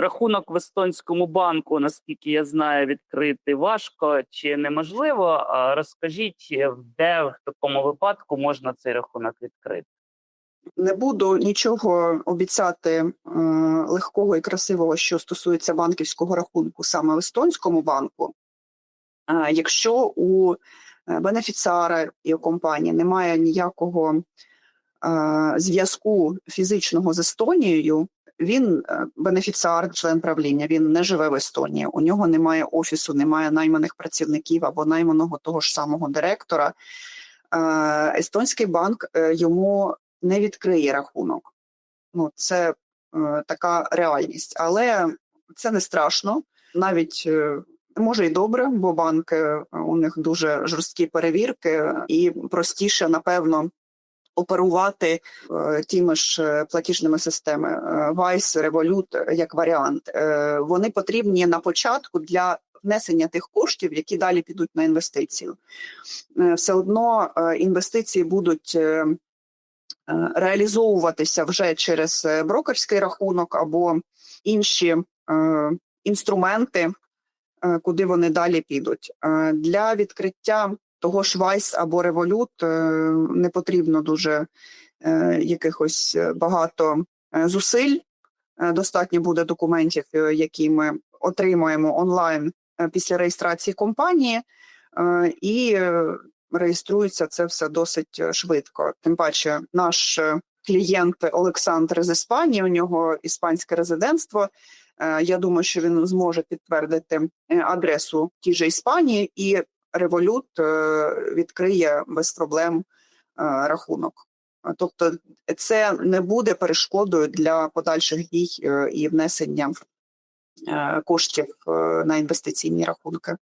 Рахунок в естонському банку, наскільки я знаю, відкрити важко чи неможливо. Розкажіть, де в такому випадку можна цей рахунок відкрити? Не буду нічого обіцяти е, легкого і красивого, що стосується банківського рахунку саме в естонському банку. Якщо у е, бенефіціара і у компанії немає ніякого е, зв'язку фізичного з Естонією, він е, бенефіціар, член правління, він не живе в Естонії. У нього немає офісу, немає найманих працівників або найманого того ж самого директора. Е, Естонський банк е, йому не відкриє рахунок. Ну, це така реальність. Але це не страшно. Навіть може і добре, бо банки у них дуже жорсткі перевірки, і простіше, напевно, оперувати е, тими ж е, платіжними системами е, Vice, Revolut як варіант. Вони потрібні на початку для внесення тих коштів, які далі підуть на інвестицію. Все одно інвестиції будуть. реалізовуватися вже через брокерський рахунок або інші інструменти, куди вони далі підуть. Для відкриття того ж Vice або Revolut е, не потрібно дуже е, якихось е, багато зусиль. Достатньо буде документів, які ми отримаємо онлайн після реєстрації компанії, і реєструється це все досить швидко. Тим паче, наш клієнт Олександр з Іспанії, у нього іспанське резидентство. Я думаю, що він зможе підтвердити адресу тій же Іспанії, і Е, відкриє без проблем е, рахунок. Тобто, це не буде перешкодою для подальших дій е, і внесення е, коштів на інвестиційні рахунки.